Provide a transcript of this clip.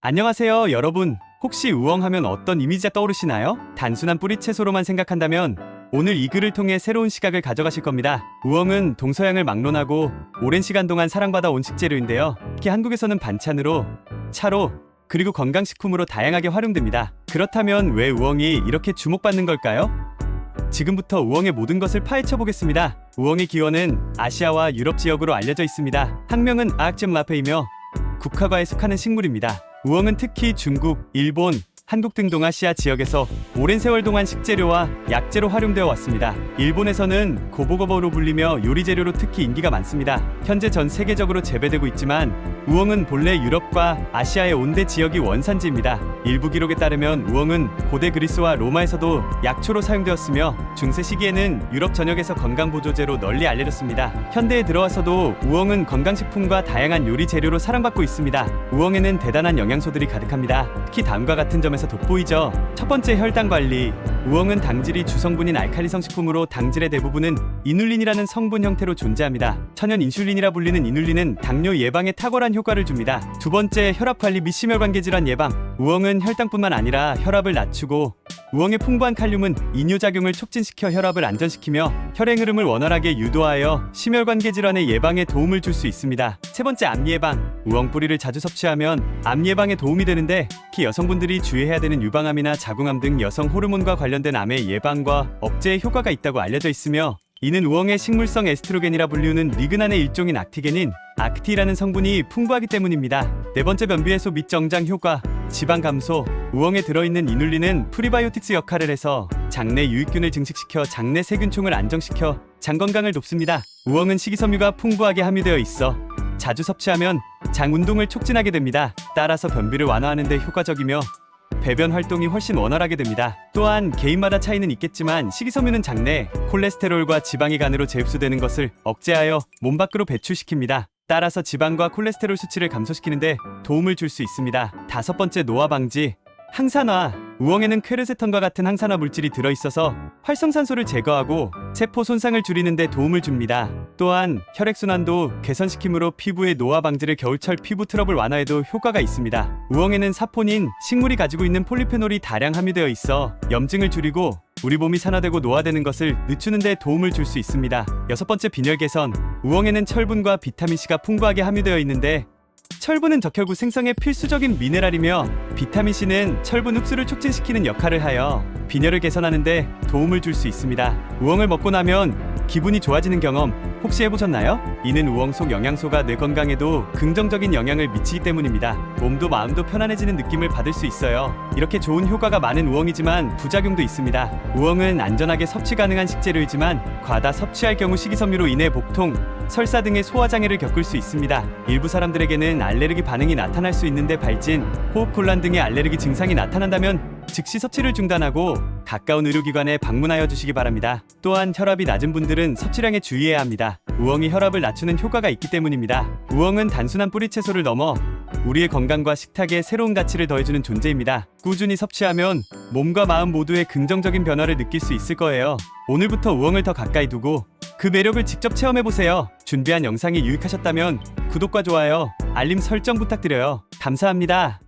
안녕하세요, 여러분. 혹시 우엉하면 어떤 이미지가 떠오르시나요? 단순한 뿌리 채소로만 생각한다면 오늘 이 글을 통해 새로운 시각을 가져가실 겁니다. 우엉은 동서양을 막론하고 오랜 시간 동안 사랑받아 온 식재료인데요. 특히 한국에서는 반찬으로, 차로, 그리고 건강식품으로 다양하게 활용됩니다. 그렇다면 왜 우엉이 이렇게 주목받는 걸까요? 지금부터 우엉의 모든 것을 파헤쳐 보겠습니다. 우엉의 기원은 아시아와 유럽 지역으로 알려져 있습니다. 학명은 아악잼 라페이며 국화과에 속하는 식물입니다. 우엉은 특히 중국, 일본, 한국 등 동아시아 지역에서 오랜 세월 동안 식재료와 약재로 활용되어 왔습니다. 일본에서는 고보고보로 불리며 요리 재료로 특히 인기가 많습니다. 현재 전 세계적으로 재배되고 있지만 우엉은 본래 유럽과 아시아의 온대 지역이 원산지입니다. 일부 기록에 따르면 우엉은 고대 그리스와 로마에서도 약초로 사용되었으며 중세 시기에는 유럽 전역에서 건강 보조제로 널리 알려졌습니다. 현대에 들어와서도 우엉은 건강식품과 다양한 요리 재료로 사랑받고 있습니다. 우엉에는 대단한 영양소들이 가득합니다. 특히 다음과 같은 점에서 돋보이죠. 첫 번째 혈당 관리. 우엉은 당질이 주성분인 알칼리성 식품으로 당질의 대부분은 이눌린이라는 성분 형태로 존재합니다. 천연 인슐린이라 불리는 이눌린은 당뇨 예방에 탁월한 효과를 줍니다. 두 번째 혈압 관리 및 심혈관계 질환 예방. 우엉은 혈당뿐만 아니라 혈압을 낮추고 우엉의 풍부한 칼륨은 이뇨작용을 촉진시켜 혈압을 안전시키며 혈행 흐름을 원활하게 유도하여 심혈관계 질환의 예방에 도움을 줄 수 있습니다. 세 번째 암 예방. 우엉 뿌리를 자주 섭취하면 암 예방에 도움이 되는데 특히 여성분들이 주의해야 되는 유방암이나 자궁암 등 여성 호르몬과 관련된 암의 예방과 억제에 효과가 있다고 알려져 있으며 이는 우엉의 식물성 에스트로겐이라 불리우는 리그난의 일종인 악티겐인 악티라는 성분이 풍부하기 때문입니다. 네 번째 변비 해소 및 정장 효과, 지방 감소, 우엉에 들어있는 이눌린은 프리바이오틱스 역할을 해서 장내 유익균을 증식시켜 장내 세균총을 안정시켜 장 건강을 돕습니다. 우엉은 식이섬유가 풍부하게 함유되어 있어 자주 섭취하면 장 운동을 촉진하게 됩니다. 따라서 변비를 완화하는 데 효과적이며 배변 활동이 훨씬 원활하게 됩니다. 또한 개인마다 차이는 있겠지만 식이섬유는 장내 콜레스테롤과 지방이 간으로 재흡수되는 것을 억제하여 몸 밖으로 배출시킵니다. 따라서 지방과 콜레스테롤 수치를 감소시키는데 도움을 줄 수 있습니다. 다섯 번째 노화 방지. 항산화. 우엉에는 퀘르세톤과 같은 항산화 물질이 들어있어서 활성산소를 제거하고 세포 손상을 줄이는 데 도움을 줍니다. 또한 혈액순환도 개선시키므로 피부의 노화 방지를 겨울철 피부 트러블 완화에도 효과가 있습니다. 우엉에는 사포닌, 식물이 가지고 있는 폴리페놀이 다량 함유되어 있어 염증을 줄이고 우리 몸이 산화되고 노화되는 것을 늦추는 데 도움을 줄 수 있습니다. 여섯 번째 빈혈 개선. 우엉에는 철분과 비타민C가 풍부하게 함유되어 있는데 철분은 적혈구 생성에 필수적인 미네랄이며 비타민C는 철분 흡수를 촉진시키는 역할을 하여 빈혈을 개선하는 데 도움을 줄 수 있습니다. 우엉을 먹고 나면 기분이 좋아지는 경험 혹시 해보셨나요? 이는 우엉 속 영양소가 뇌 건강에도 긍정적인 영향을 미치기 때문입니다. 몸도 마음도 편안해지는 느낌을 받을 수 있어요. 이렇게 좋은 효과가 많은 우엉이지만 부작용도 있습니다. 우엉은 안전하게 섭취 가능한 식재료이지만 과다 섭취할 경우 식이섬유로 인해 복통, 설사 등의 소화장애를 겪을 수 있습니다. 일부 사람들에게는 알레르기 반응이 나타날 수 있는데 발진, 호흡곤란 등의 알레르기 증상이 나타난다면 즉시 섭취를 중단하고 가까운 의료기관에 방문하여 주시기 바랍니다. 또한 혈압이 낮은 분들은 섭취량에 주의해야 합니다. 우엉이 혈압을 낮추는 효과가 있기 때문입니다. 우엉은 단순한 뿌리 채소를 넘어 우리의 건강과 식탁에 새로운 가치를 더해주는 존재입니다. 꾸준히 섭취하면 몸과 마음 모두에 긍정적인 변화를 느낄 수 있을 거예요. 오늘부터 우엉을 더 가까이 두고 그 매력을 직접 체험해보세요. 준비한 영상이 유익하셨다면 구독과 좋아요, 알림 설정 부탁드려요. 감사합니다.